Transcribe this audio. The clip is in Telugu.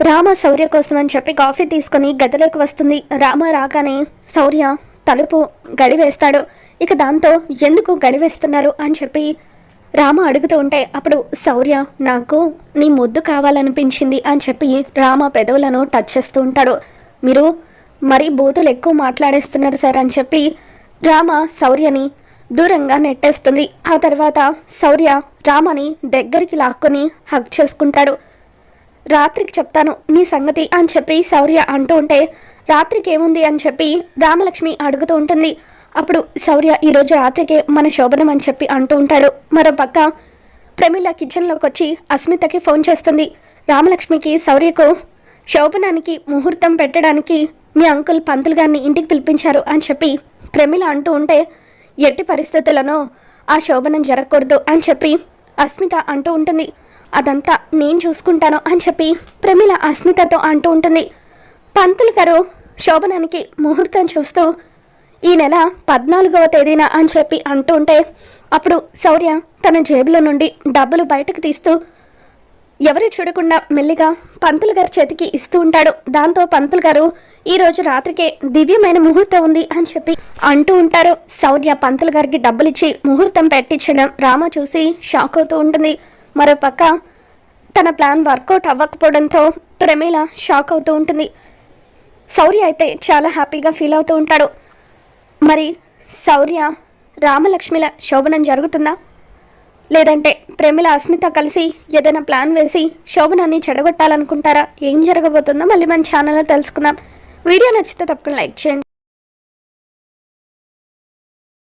రామ శౌర్య కోసం అని చెప్పి కాఫీ తీసుకొని గదిలోకి వస్తుంది. రామ రాగానే శౌర్య తలుపు గడివేస్తాడు. ఇక దాంతో ఎందుకు గడివేస్తున్నారు? అని చెప్పి రామ అడుగుతూ ఉంటే అప్పుడు శౌర్య నాకు నీ ముద్దు కావాలనిపించింది అని చెప్పి రామ పెదవులను టచ్ చేస్తూ ఉంటాడు. మీరు మరీ బూతులు ఎక్కువ మాట్లాడేస్తున్నారు సార్ అని చెప్పి రామ శౌర్యని దూరంగా నెట్టేస్తుంది. ఆ తర్వాత శౌర్య రామని దగ్గరికి లాక్కొని హక్ చేసుకుంటాడు. రాత్రికి చెప్తాను నీ సంగతి అని చెప్పి శౌర్య అంటూ ఉంటే రాత్రికి ఏముంది అని చెప్పి రామలక్ష్మి అడుగుతూ ఉంటుంది. అప్పుడు శౌర్య ఈరోజు రాత్రికే మన శోభనం అని చెప్పి అంటూ ఉంటాడు. మరో పక్క ప్రమిళ కిచెన్లోకి వచ్చి అస్మితకి ఫోన్ చేస్తుంది. రామలక్ష్మికి శౌర్యకు శోభనానికి ముహూర్తం పెట్టడానికి మీ అంకుల్ పంతులు గారిని ఇంటికి పిలిపించారు అని చెప్పి ప్రమిళ అంటూ ఉంటే ఎట్టి పరిస్థితులను ఆ శోభనం జరగకూడదు అని చెప్పి అస్మిత అంటూ ఉంటుంది. అదంతా నేను చూసుకుంటాను అని చెప్పి ప్రమిళ అస్మితతో అంటూ ఉంటుంది. పంతులు గారు శోభనానికి ముహూర్తం చూస్తూ ఈ నెల పద్నాలుగవ తేదీన అని చెప్పి అంటూ ఉంటే అప్పుడు శౌర్య తన జేబులో నుండి డబ్బులు బయటకు తీస్తూ ఎవరు చూడకుండా మెల్లిగా పంతులు గారి చేతికి ఇస్తూ ఉంటాడు. దాంతో పంతులు గారు ఈరోజు రాత్రికే దివ్యమైన ముహూర్తం ఉంది అని చెప్పి అంటూ ఉంటారు. శౌర్య పంతులు గారికి డబ్బులిచ్చి ముహూర్తం పెట్టించడం రామ చూసి షాక్ అవుతూ ఉంటుంది. మరో పక్క తన ప్లాన్ వర్కౌట్ అవ్వకపోవడంతో ప్రమీల షాక్ అవుతూ ఉంటుంది. శౌర్య అయితే చాలా హ్యాపీగా ఫీల్ అవుతూ ఉంటాడు. మరి శౌర్య రామలక్ష్మిల శోభనం జరుగుతుందా? లేదంటే ప్రేమిల అస్మిత కలిసి ఏదైనా ప్లాన్ వేసి శోభనాన్ని చెడగొట్టాలనుకుంటారా? ఏం జరగబోతుందో మళ్ళీ మన ఛానల్లో తెలుసుకుందాం. వీడియో నచ్చితే తప్పకుండా లైక్ చేయండి.